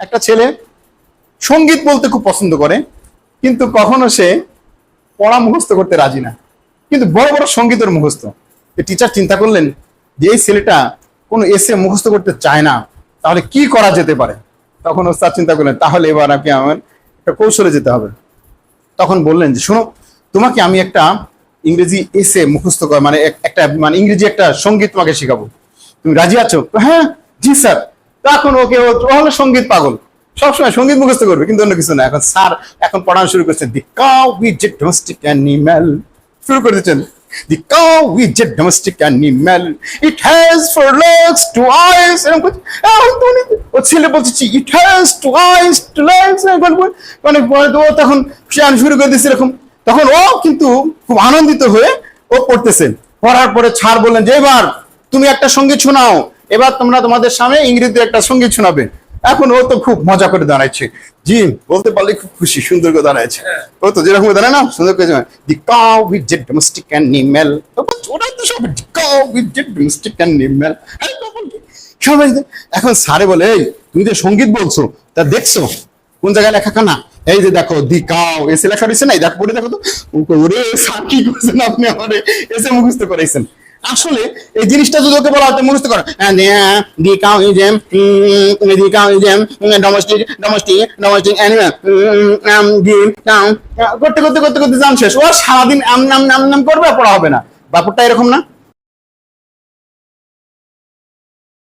একটা ছেলে সংগীত বলতে খুব পছন্দ করে, কিন্তু কখনো সে পড়া মুখস্থ করতে রাজি না। কিন্তু বড় বড় সঙ্গীতের মুখস্থ। টিচার চিন্তা করলেন যে এই ছেলেটা কোনো এসে মুখস্থ করতে চায় না, তাহলে কি করা যেতে পারে? তখন ওস্তাদ চিন্তা করলেন, তাহলে এবার আপনি আমার একটা কৌশলে যেতে হবে। তখন বললেন যে, শোনো, তোমাকে আমি একটা ইংরেজি এসে মুখস্থ কর মানে একটা মানে ইংরেজি একটা সংগীত তোমাকে শেখাবো। তুমি রাজি আছো? হ্যাঁ জি স্যার। তখন ওকে ও হলো সংগীত পাগল। সবসময় সংগীত মুখস্থ করবে, কিন্তু অন্য কিছু না। এখন স্যার এখন পড়ানো শুরু করছেন। The cow with a domestic animal শুরু করে দিচ্ছেন। The cow with a domestic animal it has four legs two eyes এরকম করছে। ও ছেলে বলছে it has two eyes two legs মানে ও তখন গান শুরু করে দিচ্ছে এরকম। তখন ও কিন্তু খুব আনন্দিত হয়ে ও পড়তেছে। পড়ার পরে ছাড় বললেন যে, এবার তুমি একটা সংগীত শোনাও। এবার তোমরা তোমাদের সামনে ইংরেজিতে একটা সংগীত শোনাবে। এখন ও তো খুব মজা করে দাঁড়াচ্ছে জি বলতে পারলে খুব খুশি সুন্দর করে দাঁড়াচ্ছে ও তো যেরকম দাঁড়ায় না সুন্দর করে the cow with a domestic animal ওটাই তো সব the cow with a domestic animal সবাই এখন স্যারে বলে এই তুমি যে সংগীত বলছো তা দেখছ? কোন জায়গায় লেখা কানা? এই যে দেখো দি কাও এসে লেখা রয়েছে না? এই দেখো পড়ে দেখো তো? ওরে স্যার কি করছেন আপনি আমারে? এসে মুখস্থ করাইছেন। আসলে এই জিনিসটা যদি ওকে বলা হতো মুখস্থ করো। করতে করতে করতে করতে জান শেষ। ও সারাদিন আম, নাম নাম নাম করবে পড়া হবে না। ব্যাপারটা এরকম না।